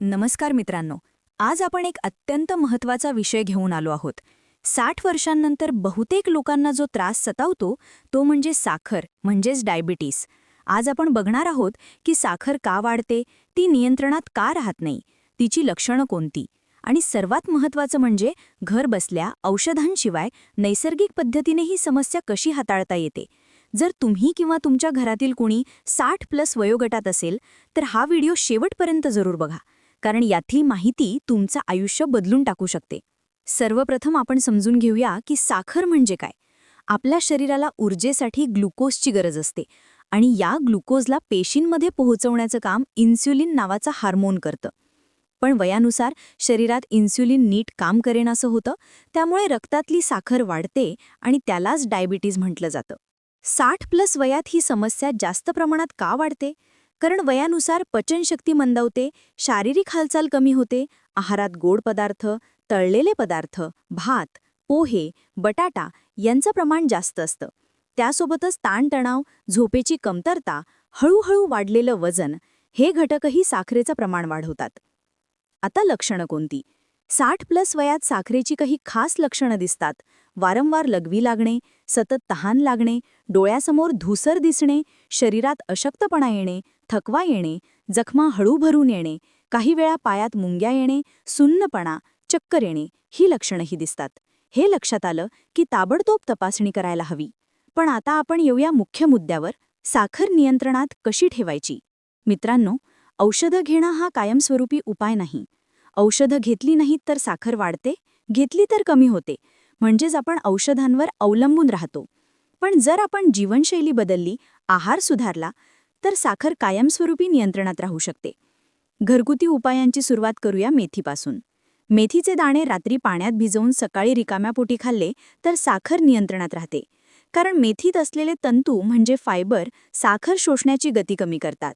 नमस्कार मित्रांनो आज आपण एक अत्यंत महत्त्वाचा विषय घेऊन आलो आहोत. साठ वर्षांनंतर बहुतेक लोकांना जो त्रास सतावतो तो म्हणजे साखर म्हणजेच डायबिटीस. आज आपण बघणार आहोत की साखर का वाढते ती नियंत्रणात का राहत नाही तिची लक्षणं कोणती? आणि सर्वात महत्त्वाचं म्हणजे घर बसल्या औषधांशिवाय नैसर्गिक पद्धतीने ही समस्या कशी हाताळता येते? जर तुम्ही किंवा तुमच्या घरातील कुणी साठ प्लस वयोगटात असेल तर हा व्हिडिओ शेवटपर्यंत जरूर बघा. कारण यातली माहिती तुमचं आयुष्य बदलून टाकू शकते. सर्वप्रथम आपण समजून घेऊया की साखर म्हणजे काय. आपल्या शरीराला ऊर्जेसाठी ग्लुकोजची गरज असते आणि या ग्लुकोजला पेशींमध्ये पोहोचवण्याचं काम इन्स्युलिन नावाचं हार्मोन करतं. पण वयानुसार शरीरात इन्स्युलिन नीट काम करेन असं होतं त्यामुळे रक्तातली साखर वाढते आणि त्यालाच डायबिटीज म्हटलं जातं. साठ प्लस वयात ही समस्या जास्त प्रमाणात का वाढते? कारण वयानुसार पचनशक्ती मंदावते शारीरिक हालचाल कमी होते आहारात गोड पदार्थ तळलेले पदार्थ भात पोहे बटाटा यांचं प्रमाण जास्त असतं. त्यासोबतच ताणतणाव झोपेची कमतरता हळूहळू वाढलेलं वजन हे घटकही साखरेचं प्रमाण वाढवतात. आता लक्षणं कोणती? साठ प्लस वयात साखरेची काही खास लक्षणं दिसतात. वारंवार लघवी लागणे सतत तहान लागणे डोळ्यासमोर धुसर दिसणे शरीरात अशक्तपणा येणे थकवा येणे जखमा हळू भरून येणे काही वेळा पायात मुंग्या येणे सुन्नपणा चक्कर येणे ही लक्षणंही दिसतात. हे लक्षात आलं की ताबडतोब तपासणी करायला हवी. पण आता आपण येऊया मुख्य मुद्द्यावर साखर नियंत्रणात कशी ठेवायची? मित्रांनो औषधं घेणं हा कायमस्वरूपी उपाय नाही. औषधं घेतली नाहीत तर साखर वाढते घेतली तर कमी होते म्हणजेच आपण औषधांवर अवलंबून राहतो. पण जर आपण जीवनशैली बदलली आहार सुधारला तर साखर कायमस्वरूपी नियंत्रणात राहू शकते. घरगुती उपायांची सुरुवात करूया मेथीपासून. मेथीचे दाणे रात्री पाण्यात भिजवून सकाळी रिकाम्या पोटी खाल्ले तर साखर नियंत्रणात राहते. कारण मेथीत असलेले तंतू म्हणजे फायबर साखर शोषण्याची गती कमी करतात.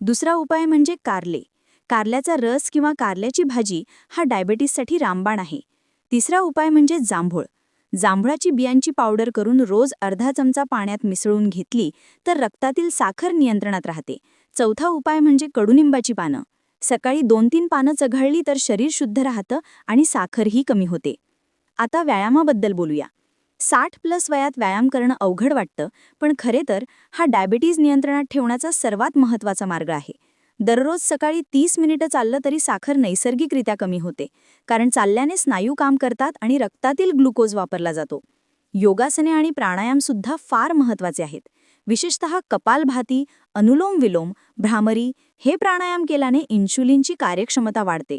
दुसरा उपाय म्हणजे कारले. कारल्याचा रस किंवा कारल्याची भाजी हा डायबेटीससाठी रामबाण आहे. तिसरा उपाय म्हणजे जांभूळ. जांभळाची बियांची पावडर करून रोज अर्धा चमचा पाण्यात मिसळून घेतली तर रक्तातील साखर नियंत्रणात राहते. चौथा उपाय म्हणजे कडुनिंबाची पानं. सकाळी दोन तीन पानं चघळली तर शरीर शुद्ध राहतं आणि साखरही कमी होते. आता व्यायामाबद्दल बोलूया. साठ प्लस वयात व्यायाम करणं अवघड वाटतं पण खरे तर हा डायबिटीज नियंत्रणात ठेवण्याचा सर्वात महत्त्वाचा मार्ग आहे. दररोज सकाळी तीस मिनिटं चाललं तरी साखर नैसर्गिकरित्या कमी होते कारण चालल्याने स्नायू काम करतात आणि रक्तातील ग्लुकोज वापरला जातो. योगासने आणि प्राणायामसुद्धा फार महत्त्वाचे आहेत. विशेषतः कपालभाती अनुलोम विलोम भ्रामरी हे प्राणायाम केल्याने इन्शुलिनची कार्यक्षमता वाढते.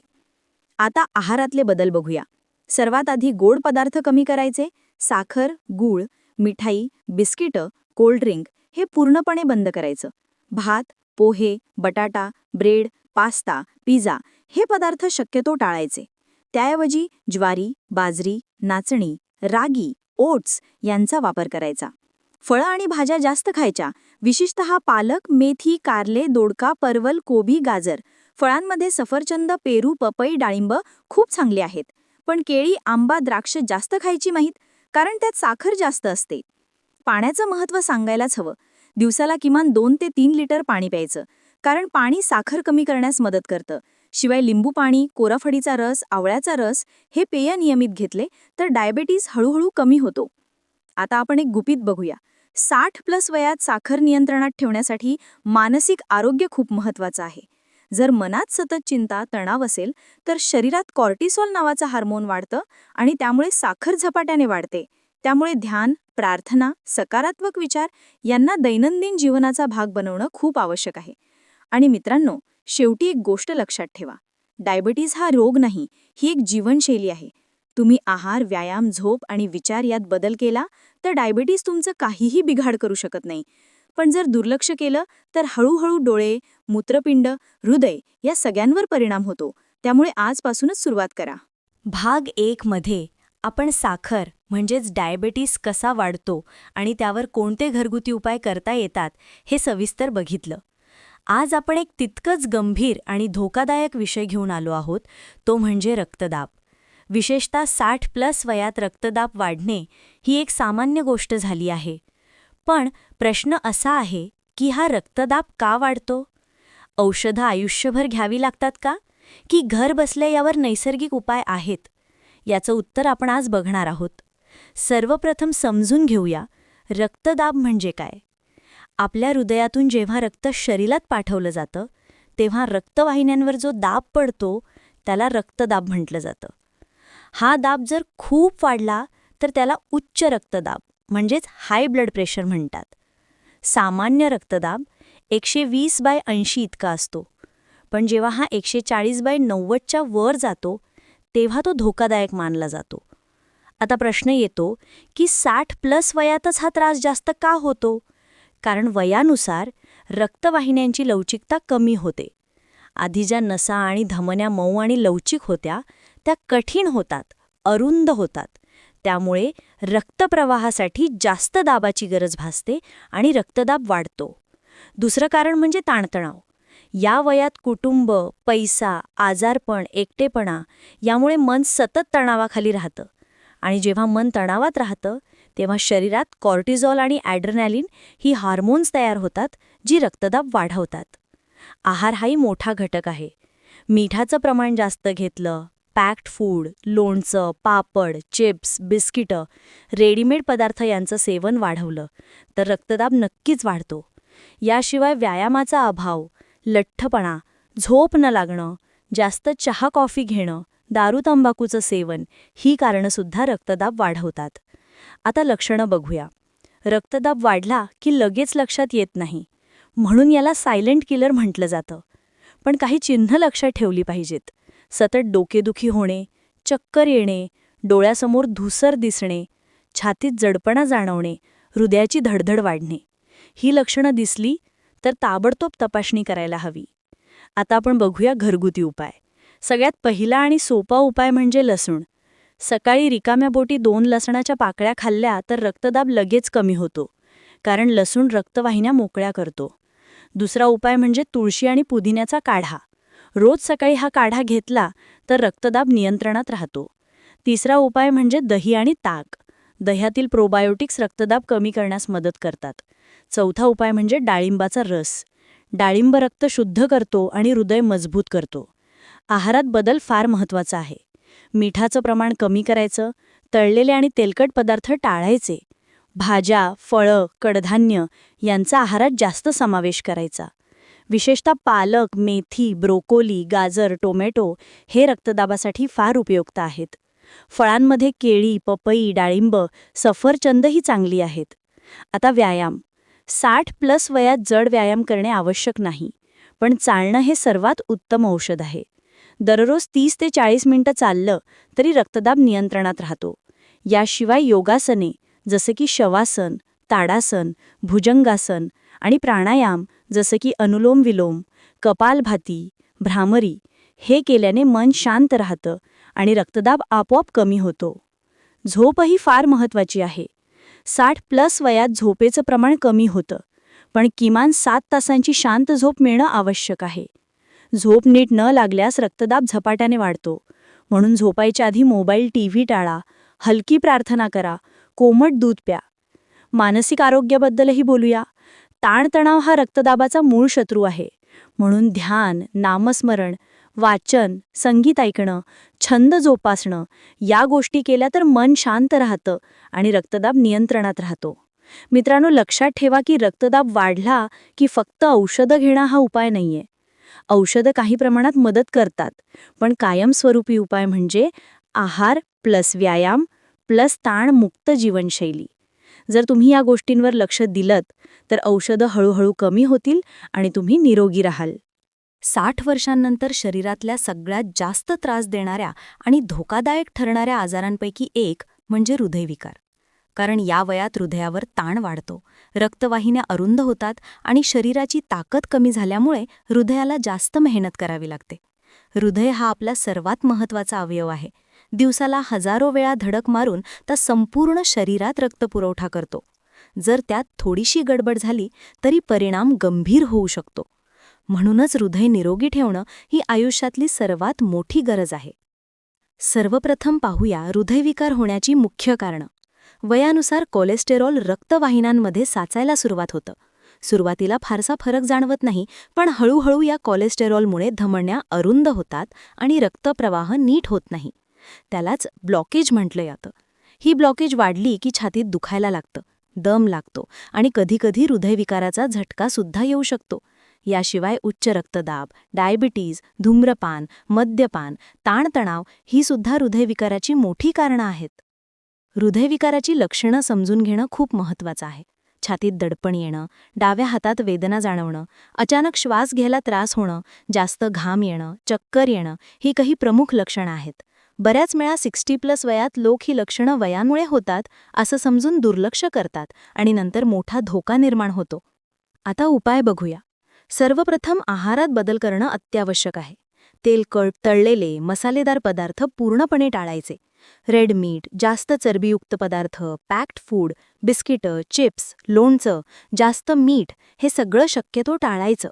आता आहारातले बदल बघूया. सर्वात आधी गोड पदार्थ कमी करायचे साखर गूळ मिठाई बिस्किटं कोल्ड्रिंक हे पूर्णपणे बंद करायचं. भात पोहे बटाटा ब्रेड पास्ता पिझ्झा हे पदार्थ शक्यतो टाळायचे. त्याऐवजी ज्वारी बाजरी नाचणी रागी ओट्स यांचा वापर करायचा. फळं आणि भाज्या जास्त खायच्या. विशेषतः पालक मेथी कारले दोडका परवल कोबी गाजर फळांमध्ये सफरचंद पेरू पपई डाळिंब खूप चांगले आहेत. पण केळी आंबा द्राक्ष जास्त खायची माहीत कारण त्यात साखर जास्त असते. पाण्याचं महत्त्व सांगायलाच हवं. दिवसाला किमान दोन ते तीन लिटर पाणी प्यायचं. कारण पाणी साखर कमी करण्यास मदत करतं. शिवाय लिंबू पाणी कोराफडीचा रस आवळ्याचा रस हे पेय नियमित घेतले तर डायबेटीस हळूहळू कमी होतो. आता आपण एक गुपित बघूया. साठ प्लस वयात साखर नियंत्रणात ठेवण्यासाठी मानसिक आरोग्य खूप महत्त्वाचं आहे. जर मनात सतत चिंता तणाव असेल तर शरीरात कॉर्टिसॉल नावाचं हार्मोन वाढतं आणि त्यामुळे साखर झपाट्याने वाढते. त्यामुळे ध्यान प्रार्थना सकारात्मक विचार यांना दैनंदिन जीवनाचा भाग बनवणं खूप आवश्यक आहे. आणि मित्रांनो शेवटी एक गोष्ट लक्षात ठेवा. डायबिटीज हा रोग नाही ही एक जीवनशैली आहे. तुम्ही आहार व्यायाम झोप आणि विचार यात बदल केला तर डायबिटीज तुमचं काहीही बिघाड करू शकत नाही. पण जर दुर्लक्ष केलं तर हळूहळू डोळे मूत्रपिंड हृदय या सगळ्यांवर परिणाम होतो. त्यामुळे आजपासूनच सुरुवात करा. भाग एक मध्ये आपण साखर म्हणजेच डायबेटीस कसा वाढतो आणि त्यावर कोणते घरगुती उपाय करता येतात हे सविस्तर बघितलं. आज आपण एक तितकंच गंभीर आणि धोकादायक विषय घेऊन आलो आहोत तो म्हणजे रक्तदाब. विशेषतः साठ प्लस वयात रक्तदाब वाढणे ही एक सामान्य गोष्ट झाली आहे. पण प्रश्न असा आहे की हा रक्तदाब का वाढतो? औषधं आयुष्यभर घ्यावी लागतात का? की घर बसल्या यावर नैसर्गिक उपाय आहेत? याचं उत्तर आपण आज बघणार आहोत. सर्वप्रथम समजून घेऊया रक्तदाब म्हणजे काय? आपल्या हृदयातून जेव्हा रक्त शरीरात पाठवलं जातं तेव्हा रक्तवाहिन्यांवर जो दाब पडतो त्याला रक्तदाब म्हटलं जातं. हा दाब जर खूप वाढला तर त्याला उच्च रक्तदाब म्हणजेच हाय ब्लड प्रेशर म्हणतात. सामान्य रक्तदाब एकशे वीस बाय ऐंशी इतका असतो. पण जेव्हा हा एकशे चाळीस बाय नव्वदच्या वर जातो तेव्हा तो धोकादायक मानला जातो. आता प्रश्न येतो की साठ प्लस वयातच हा त्रास जास्त का होतो? कारण वयानुसार रक्तवाहिन्यांची लवचिकता कमी होते. आधी ज्या नसा आणि धमन्या मऊ आणि लवचिक होत्या त्या कठीण होतात अरुंद होतात. त्यामुळे रक्तप्रवाहासाठी जास्त दाबाची गरज भासते आणि रक्तदाब वाढतो. दुसरं कारण म्हणजे ताणतणाव. या वयात कुटुंब पैसा आजारपण एकटेपणा यामुळे मन सतत तणावाखाली राहतं. आणि जेव्हा मन तणावात राहतं तेव्हा शरीरात कॉर्टिझॉल आणि ॲड्रनॅलिन ही हार्मोन्स तयार होतात जी रक्तदाब वाढवतात. आहार हाही मोठा घटक आहे. मिठाचं प्रमाण जास्त घेतलं पॅक्ड फूड लोणचं पापड चिप्स बिस्किटं रेडीमेड पदार्थ यांचं सेवन वाढवलं तर रक्तदाब नक्कीच वाढतो. याशिवाय व्यायामाचा अभाव लठ्ठपणा झोप न लागणं जास्त चहा कॉफी घेणं दारू तंबाखूचं सेवन ही कारणंसुद्धा रक्तदाब वाढवतात. आता लक्षणं बघूया. रक्तदाब वाढला की लगेच लक्षात येत नाही. म्हणून याला सायलेंट किलर म्हटलं जातं. पण काही चिन्ह लक्षात ठेवली पाहिजेत. सतत डोकेदुखी होणे चक्कर येणे डोळ्यासमोर धुसर दिसणे छातीत जडपणा जाणवणे हृदयाची धडधड वाढणे. ही लक्षणं दिसली तर ताबडतोब तपासणी करायला हवी. आता आपण बघूया घरगुती उपाय. सगळ्यात पहिला आणि सोपा उपाय म्हणजे लसूण. सकाळी रिकाम्या बोटी दोन लसणाच्या पाकळ्या खाल्ल्या तर रक्तदाब लगेच कमी होतो कारण लसूण रक्तवाहिन्या मोकळ्या करतो. दुसरा उपाय म्हणजे तुळशी आणि पुदिन्याचा काढा. रोज सकाळी हा काढा घेतला तर रक्तदाब नियंत्रणात राहतो. तिसरा उपाय म्हणजे दही आणि ताक. दह्यातील प्रोबायोटिक्स रक्तदाब कमी करण्यास मदत करतात. चौथा उपाय म्हणजे डाळिंबाचा रस. डाळिंब रक्त शुद्ध करतो आणि हृदय मजबूत करतो. आहारात बदल फार महत्त्वाचा आहे. मिठाचं प्रमाण कमी करायचं तळलेले आणि तेलकट पदार्थ टाळायचे. भाज्या फळं कडधान्य यांचा आहारात जास्त समावेश करायचा. विशेषतः पालक मेथी ब्रोकोली गाजर टोमॅटो हे रक्तदाबासाठी फार उपयुक्त आहेत. फळांमध्ये केळी पपई डाळिंब सफरचंद ही चांगली आहेत. आता व्यायाम. साठ प्लस वयात जड व्यायाम करणे आवश्यक नाही पण चालणं हे सर्वात उत्तम औषध आहे. दररोज तीस ते चाळीस मिनिटं चाललं तरी रक्तदाब नियंत्रणात राहतो. याशिवाय योगासने जसे की शवासन ताडासन भुजंगासन आणि प्राणायाम जसं की अनुलोम विलोम कपालभाती भ्रामरी हे केल्याने मन शांत राहतं आणि रक्तदाब आपोआप कमी होतो. झोपही फार महत्वाची आहे. साठ प्लस वयात झोपेचं प्रमाण कमी होतं. पण किमान सात तासांची शांत झोप मिळणं आवश्यक आहे. झोप नीट न लागल्यास रक्तदाब झपाट्याने वाढतो. म्हणून झोपायच्या आधी मोबाईल टीव्ही टाळा हलकी प्रार्थना करा कोमट दूध प्या. मानसिक आरोग्याबद्दलही बोलूया. ताणतणाव हा रक्तदाबाचा मूळ शत्रू आहे. म्हणून ध्यान नामस्मरण वाचन संगीत ऐकणं छंद जोपासणं या गोष्टी केल्या तर मन शांत राहतं आणि रक्तदाब नियंत्रणात राहतो. मित्रांनो लक्षात ठेवा की रक्तदाब वाढला की फक्त औषधं घेणं हा उपाय नाहीये. औषधं काही प्रमाणात मदत करतात पण कायमस्वरूपी उपाय म्हणजे आहार प्लस व्यायाम प्लस ताणमुक्त जीवनशैली. जर तुम्ही या गोष्टींवर लक्ष दिलत तर औषधं हळूहळू कमी होतील आणि तुम्ही निरोगी राहाल. साठ वर्षांनंतर शरीरातल्या सगळ्यात जास्त त्रास देणाऱ्या आणि धोकादायक ठरणाऱ्या आजारांपैकी एक म्हणजे हृदयविकार. कारण या वयात हृदयावर ताण वाढतो रक्तवाहिन्या अरुंद होतात आणि शरीराची ताकद कमी झाल्यामुळे हृदयाला जास्त मेहनत करावी लागते. हृदय हा आपला सर्वात महत्त्वाचा अवयव आहे. दिवसाला हजारो वेळा धडक मारून तो संपूर्ण शरीरात रक्तपुरवठा करतो. जर त्यात थोडीशी गडबड झाली तरी परिणाम गंभीर होऊ शकतो. म्हणूनच हृदय निरोगी ठेवणं ही आयुष्यातली सर्वात मोठी गरज आहे. सर्वप्रथम पाहूया हृदयविकार होण्याची मुख्य कारणं. वयानुसार कोलेस्टेरॉल रक्तवाहिन्यांमध्ये साचायला सुरुवात होतं. सुरुवातीला फारसा फरक जाणवत नाही पण हळूहळू या कोलेस्टेरॉलमुळे धमण्या अरुंद होतात आणि रक्तप्रवाह नीट होत नाही. त्यालाच ब्लॉकेज म्हटलं जातं. ही ब्लॉकेज वाढली की छातीत दुखायला लागतं दम लागतो आणि कधीकधी हृदयविकाराचा झटका सुद्धा येऊ शकतो. याशिवाय उच्च रक्तदाब डायबिटीज धूम्रपान मद्यपान ताणतणाव ही सुद्धा हृदयविकाराची मोठी कारणं आहेत. हृदयविकाराची लक्षणं समजून घेणं खूप महत्त्वाचं आहे. छातीत दडपण येणं डाव्या हातात वेदना जाणवणं अचानक श्वास घ्यायला त्रास होणं जास्त घाम येणं चक्कर येणं ही काही प्रमुख लक्षणं आहेत. बऱ्याच वेळा सिक्स्टी प्लस वयात लोक ही लक्षणं वयामुळे होतात असं समजून दुर्लक्ष करतात आणि नंतर मोठा धोका निर्माण होतो. आता उपाय बघूया. सर्वप्रथम आहारात बदल करणं अत्यावश्यक आहे. तेलकट तळलेले मसालेदार पदार्थ पूर्णपणे टाळायचे. रेड मीट जास्त चरबीयुक्त पदार्थ पॅक्ड फूड बिस्किटं चिप्स लोणचं जास्त मीठ हे सगळं शक्यतो टाळायचं.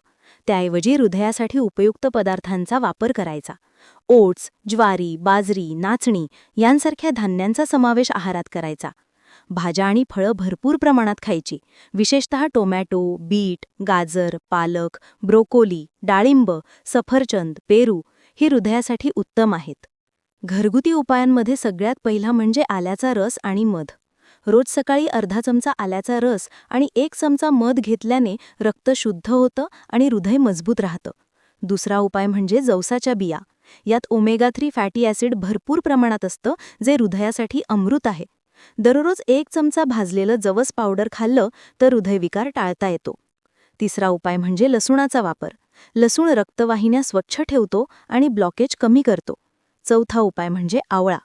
त्याऐवजी हृदयासाठी उपयुक्त पदार्थांचा वापर करायचा. ओट्स ज्वारी बाजरी नाचणी यांसारख्या धान्यांचा समावेश आहारात करायचा. भाज्या आणि फळं भरपूर प्रमाणात खायची. विशेषतः टोमॅटो बीट गाजर पालक ब्रोकोली डाळिंब सफरचंद पेरू ही हृदयासाठी उत्तम आहेत. घरगुती उपायांमध्ये सगळ्यात पहिला म्हणजे आल्याचा रस आणि मध. रोज सकाळी अर्धा चमचा आल्याचा रस आणि एक चमचा मध घेतल्याने रक्त शुद्ध होतं आणि हृदय मजबूत राहतं. दुसरा उपाय म्हणजे जवसाच्या बिया. यात ओमेगा थ्री फॅटी ॲसिड भरपूर प्रमाणात असतं जे हृदयासाठी अमृत आहे. दररोज एक चमचा भाजलेलं जवस पावडर खाल्लं तर हृदयविकार टाळता येतो. तिसरा उपाय म्हणजे लसूणाचा वापर. लसूण रक्तवाहिन्या स्वच्छ ठेवतो आणि ब्लॉकेज कमी करतो. चौथा उपाय म्हणजे आवळा.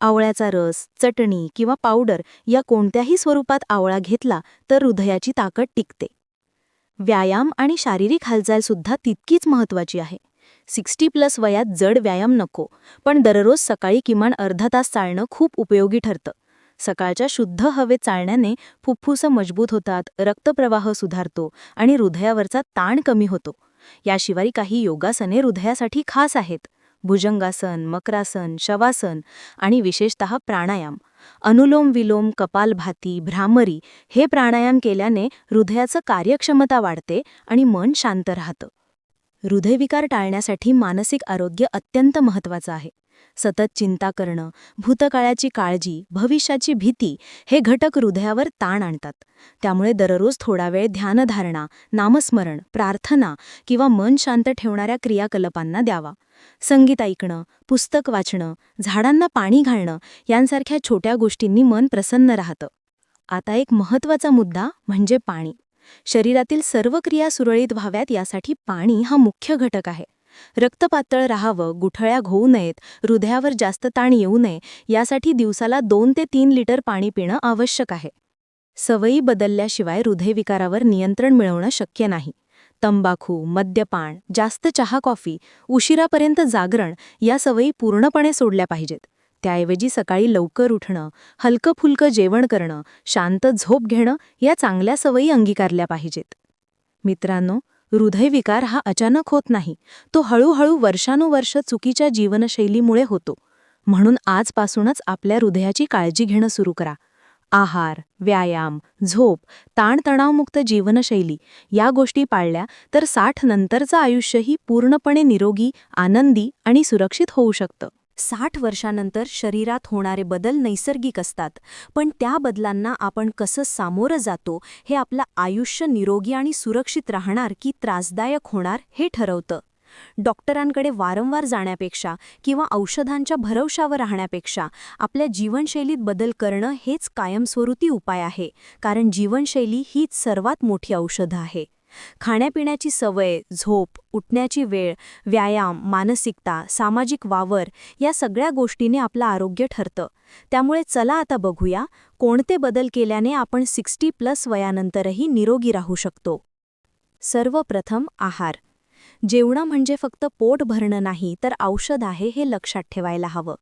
आवळ्याचा रस चटणी किंवा पावडर या कोणत्याही स्वरूपात आवळा घेतला तर हृदयाची ताकद टिकते. व्यायाम आणि शारीरिक हालचालसुद्धा तितकीच महत्त्वाची आहे. सिक्स्टी प्लस वयात जड व्यायाम नको पण दररोज सकाळी किमान अर्धा तास चालणं खूप उपयोगी ठरतं. सकाळच्या शुद्ध हवेत चालण्याने फुफ्फुसं मजबूत होतात रक्तप्रवाह सुधारतो आणि हृदयावरचा ताण कमी होतो. याशिवाय काही योगासने हृदयासाठी खास आहेत. भुजंगासन मकरासन शवासन आणि विशेषतः प्राणायाम. अनुलोम विलोम कपालभाती भ्रामरी हे प्राणायाम केल्याने हृदयाचं कार्यक्षमता वाढते आणि मन शांत राहतं. हृदयविकार टाळण्यासाठी मानसिक आरोग्य अत्यंत महत्त्वाचं आहे. सतत चिंता करणं भूतकाळाची काळजी भविष्याची भीती हे घटक हृदयावर ताण आणतात. त्यामुळे दररोज थोडा वेळ ध्यानधारणा नामस्मरण प्रार्थना किंवा मन शांत ठेवणाऱ्या क्रियाकलापांना द्यावा. संगीत ऐकणं पुस्तक वाचणं झाडांना पाणी घालणं यांसारख्या छोट्या गोष्टींनी मन प्रसन्न राहतं. आता एक महत्त्वाचा मुद्दा म्हणजे पाणी. शरीरातील सर्व क्रिया सुरळीत व्हाव्यात यासाठी पाणी हा मुख्य घटक आहे. रक्तपातळ राहावं गुठळ्या घोऊ नयेत हृदयावर जास्त ताण येऊ नये यासाठी दिवसाला दोन ते तीन लिटर पाणी पिणं आवश्यक आहे. सवयी बदलल्याशिवाय हृदयविकारावर नियंत्रण मिळवणं शक्य नाही. तंबाखू मद्यपान जास्त चहा कॉफी उशिरापर्यंत जागरण या सवयी पूर्णपणे सोडल्या पाहिजेत. त्याऐवजी सकाळी लवकर उठणं हलकं फुलकं जेवण करणं शांत झोप घेणं या चांगल्या सवयी अंगीकारल्या पाहिजेत. मित्रांनो हृदयविकार हा अचानक होत नाही. तो हळूहळू वर्षानुवर्ष चुकीच्या जीवनशैलीमुळे होतो. म्हणून आजपासूनच आपल्या हृदयाची काळजी घेणं सुरू करा. आहार व्यायाम झोप ताणतणावमुक्त जीवनशैली या गोष्टी पाळल्या तर साठ नंतरचं आयुष्यही पूर्णपणे निरोगी आनंदी आणि सुरक्षित होऊ शकतं. साठ वर्षानंतर शरीरात होणारे बदल नैसर्गिक असतात पण त्या बदलांना आपण कसं सामोरं जातो हे आपलं आयुष्य निरोगी आणि सुरक्षित राहणार की त्रासदायक होणार हे ठरवतं. डॉक्टरांकडे वारंवार जाण्यापेक्षा किंवा औषधांच्या भरवशावर राहण्यापेक्षा आपल्या जीवनशैलीत बदल करणं हेच कायमस्वरूपी उपाय आहे कारण जीवनशैली हीच सर्वात मोठी औषधं आहे. खाण्यापिण्याची सवय झोप उठण्याची वेळ व्यायाम मानसिकता सामाजिक वावर या सगळ्या गोष्टीने आपलं आरोग्य ठरतं. त्यामुळे चला आता बघूया कोणते बदल केल्याने आपण सिक्स्टी प्लस वयानंतरही निरोगी राहू शकतो. सर्वप्रथम आहार. जेवणं म्हणजे फक्त पोट भरणं नाही तर औषध आहे हे लक्षात ठेवायला हवं.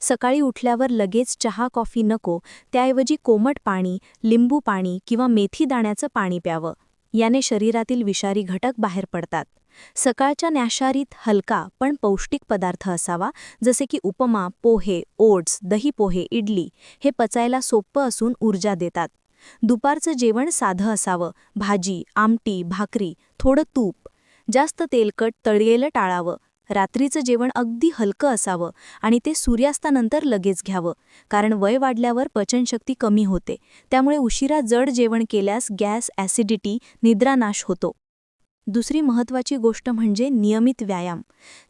सकाळी उठल्यावर लगेच चहा कॉफी नको त्याऐवजी कोमट पाणी लिंबू पाणी किंवा मेथी दाण्याचं पाणी प्यावं. याने शरीरातील विषारी घटक बाहेर पडतात. सकाळच्या न्याशारीत हलका पण पौष्टिक पदार्थ असावा जसे की उपमा पोहे ओट्स दही पोहे इडली हे पचायला सोपं असून ऊर्जा देतात. दुपारचं जेवण साधं असावं भाजी आमटी भाकरी थोडं तूप जास्त तेलकट तळलेलं टाळावं रात्रीचं जेवण अगदी हलकं असावं आणि ते सूर्यास्तानंतर लगेच घ्यावं कारण वय वाढल्यावर पचनशक्ती कमी होते. त्यामुळे उशिरा जड जेवण केल्यास गॅस ॲसिडिटी निद्रानाश होतो. दुसरी महत्त्वाची गोष्ट म्हणजे नियमित व्यायाम.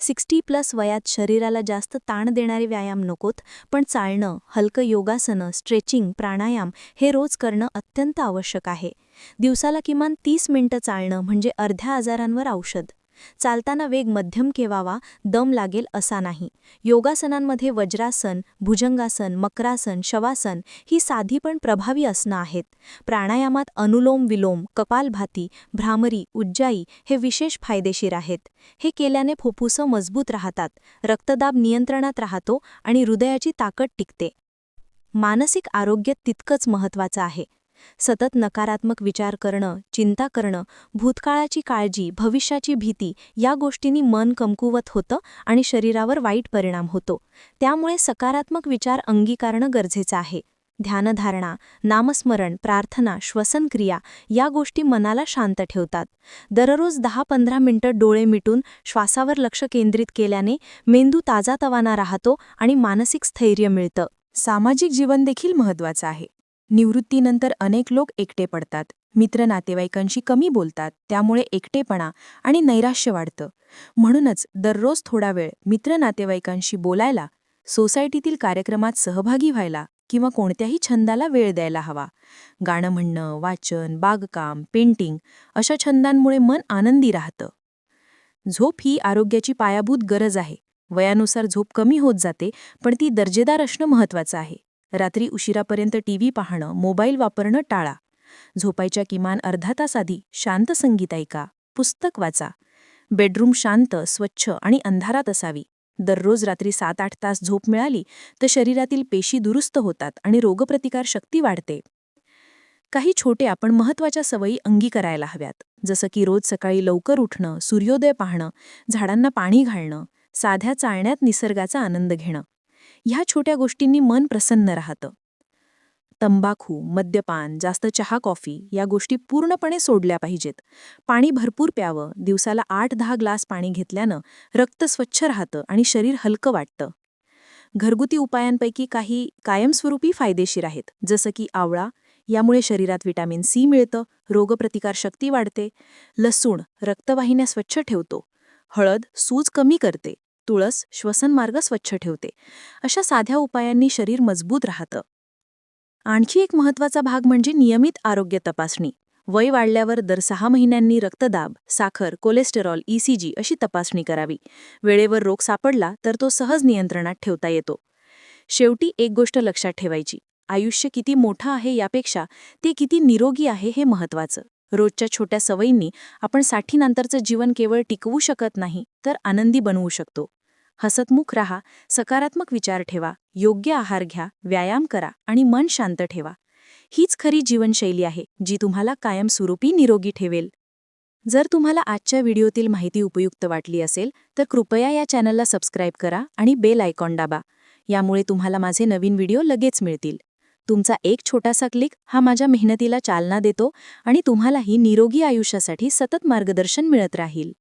सिक्स्टी प्लस वयात शरीराला जास्त ताण देणारे व्यायाम नकोत पण चालणं हलकं योगासनं स्ट्रेचिंग प्राणायाम हे रोज करणं अत्यंत आवश्यक आहे. दिवसाला किमान तीस मिनिटं चालणं म्हणजे अर्ध्या आजारांवर औषध. चालताना वेग मध्यम केवावा दम लागेल असा नाही. योगासनांमध्ये वज्रासन भुजंगासन मकरासन शवासन ही साधी पण प्रभावी आसनं आहेत. प्राणायामात अनुलोम विलोम कपालभाती भ्रामरी उज्जाई हे विशेष फायदेशीर आहेत. हे केल्याने फुफ्फुसं मजबूत राहतात रक्तदाब नियंत्रणात राहतो आणि हृदयाची ताकद टिकते. मानसिक आरोग्य तितकंच महत्त्वाचं आहे. सतत नकारात्मक विचार करणं चिंता करणं भूतकाळाची काळजी भविष्याची भीती या गोष्टींनी मन कमकुवत होतं आणि शरीरावर वाईट परिणाम होतो. त्यामुळे सकारात्मक विचार अंगीकारणं गरजेचं आहे. ध्यानधारणा नामस्मरण प्रार्थना श्वसनक्रिया या गोष्टी मनाला शांत ठेवतात. दररोज दहा पंधरा मिनिटं डोळे मिटून श्वासावर लक्ष केंद्रित केल्याने मेंदू ताजातवाना राहतो आणि मानसिक स्थैर्य मिळतं. सामाजिक जीवन देखील महत्वाचं आहे. निवृत्तीनंतर अनेक लोक एकटे पडतात. मित्र नातेवाईकांशी कमी बोलतात. त्यामुळे एकटेपणा आणि नैराश्य वाढतं. म्हणूनच दररोज थोडा वेळ मित्र नातेवाईकांशी बोलायला सोसायटीतील कार्यक्रमात सहभागी व्हायला किंवा कोणत्याही छंदाला वेळ द्यायला हवा. गाणं म्हणणं वाचन बागकाम पेंटिंग अशा छंदांमुळे मन आनंदी राहतं. झोप ही आरोग्याची पायाभूत गरज आहे. वयानुसार झोप कमी होत जाते पण ती दर्जेदार असणं महत्वाचं आहे. रात्री उशिरापर्यंत टीव्ही पाहणं मोबाईल वापरणं टाळा. झोपायच्या किमान अर्धा तास आधी शांत संगीत ऐका पुस्तक वाचा. बेडरूम शांत स्वच्छ आणि अंधारात असावी. दररोज रात्री सात आठ तास झोप मिळाली तर शरीरातील पेशी दुरुस्त होतात आणि रोगप्रतिकार शक्ती वाढते. काही छोटे आपण महत्त्वाच्या सवयी अंगी करायला हव्यात. जसं की रोज सकाळी लवकर उठणं सूर्योदय पाहणं झाडांना पाणी घालणं साध्या चालण्यात निसर्गाचा आनंद घेणं. ह्या छोट्या गोष्टींनी मन प्रसन्न राहतं. तंबाखू मद्यपान जास्त चहा कॉफी या गोष्टी पूर्णपणे सोडल्या पाहिजेत. पाणी भरपूर प्यावं दिवसाला आठ दहा ग्लास पाणी घेतल्यानं रक्त स्वच्छ राहतं आणि शरीर हलकं वाटतं. घरगुती उपायांपैकी काही कायमस्वरूपी फायदेशीर आहेत जसं की आवळा यामुळे शरीरात व्हिटॅमिन सी मिळतं रोगप्रतिकार शक्ती वाढते लसूण रक्तवाहिन्या स्वच्छ ठेवतो हळद सूज कमी करते तुळस श्वसनमार्ग स्वच्छ ठेवते. अशा साध्या उपायांनी शरीर मजबूत राहतं. आणखी एक महत्त्वाचा भाग म्हणजे नियमित आरोग्य तपासणी. वय वाढल्यावर दर सहा महिन्यांनी रक्तदाब साखर कोलेस्टेरॉल ईसीजी अशी तपासणी करावी. वेळेवर रोग सापडला तर तो सहज नियंत्रणात ठेवता येतो. शेवटी एक गोष्ट लक्षात ठेवायची. आयुष्य किती मोठं आहे यापेक्षा ते किती निरोगी आहे हे महत्वाचं रोजच्या छोट्या सवयींनी आपण साठीनंतरचं जीवन केवळ टिकवू शकत नाही तर आनंदी बनवू शकतो. हसतमुख राहा सकारात्मक विचार ठेवा योग्य आहार घ्या व्यायाम करा आणि मन शांत ठेवा. हीच खरी जीवनशैली आहे जी तुम्हाला कायमस्वरूपी निरोगी ठेवेल. जर तुम्हाला आजच्या व्हिडिओतील माहिती उपयुक्त वाटली असेल तर कृपया या चॅनलला सबस्क्राईब करा आणि बेल आयकॉन दाबा. यामुळे तुम्हाला माझे नवीन व्हिडिओ लगेच मिळतील. तुमचा एक छोटासा क्लिक हा माझ्या मेहनतीला चालना देतो आणि तुम्हालाही निरोगी आयुष्यासाठी सतत मार्गदर्शन मिळत राहील.